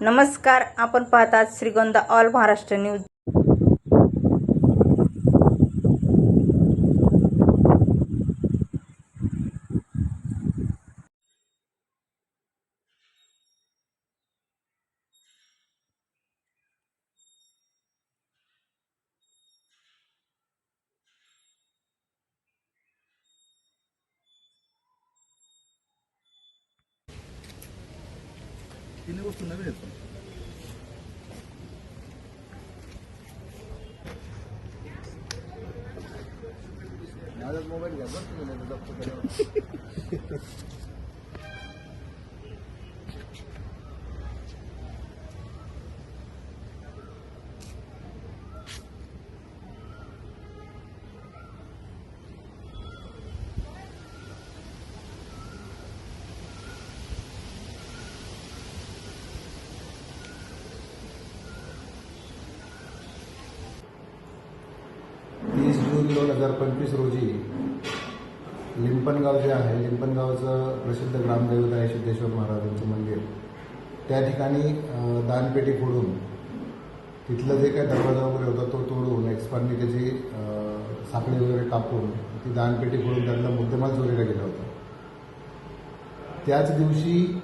नमस्कार आपण पाहतात Shrigonda all Maharashtra news. tiene gusto una vez. Nada es mover las dos, हजार पंचवीस रोजी लिंपणगाव जे आहे लिंपणगावचं प्रसिद्ध ग्रामदैवत आहे सिद्धेश्वर महाराजांचं मंदिर. त्या ठिकाणी दानपेटी फोडून तिथलं जे काही दरवाजा वगैरे होता तो तोडून एक्सपांडनी त्याची साखळी वगैरे कापून ती दानपेटी फोडून त्यातला मुद्देमाल चोरीला गेला होता. त्याच दिवशी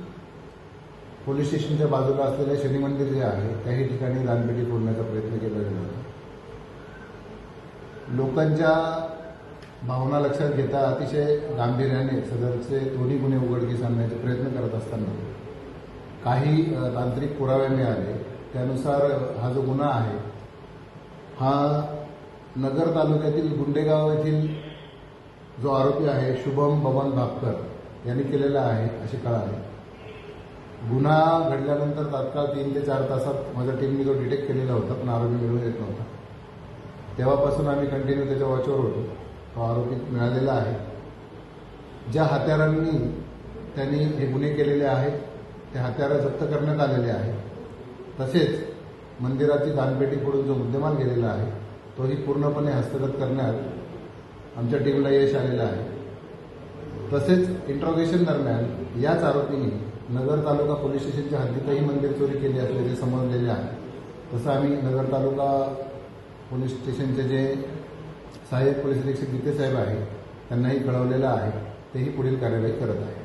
पोलीस स्टेशनच्या बाजूला असलेलं शनी मंदिर जे आहे त्याही ठिकाणी दानपेटी फोडण्याचा प्रयत्न केला गेला होता. लोकांच्या भावना लक्षात घेता अतिशय गांभीर्याने सदरचे दोन्ही गुन्हे उघडकीस आणण्याचे प्रयत्न करत असताना काही तांत्रिक पुरावे मिळाले. त्यानुसार हा जो गुन्हा आहे हा नगर तालुक्यातील गुंडेगाव येथील जो आरोपी आहे शुभम बबन भापकर यांनी केलेला आहे असे कळाले गुन्हा घडल्यानंतर तात्काळ तीन ते चार तासात माझ्या टीमने जो डिटेक्ट केलेला होता पण आरोपी मिळून येत नव्हता. तेव्हापासून आम्ही कंटिन्यू त्याच्या वॉचवर होतो. तो आरोपी मिळालेला आहे. ज्या हत्यारांनी त्यांनी हे गुन्हे केलेले आहेत ते हत्यारं जप्त करण्यात आलेले आहेत. तसेच मंदिराची दानपेटी फोडून जो मुद्देमाल गेलेला आहे तोही पूर्णपणे हस्तगत करण्यात आमच्या टीमला यश आलेलं आहे. तसेच इंट्रॉगेशन दरम्यान याच आरोपींनी नगर तालुका पोलीस स्टेशनच्या हद्दीतही मंदिर चोरी केली असल्याचे समजलेले आहे. तसं आम्ही नगर तालुका पोलीस स्टेशनचे जे सहाय्यक पोलीस अधीक्षक गीते साहेब आहेत त्यांनाही कळवलेलं आहे तेही पुढील कार्यवाही करत आहे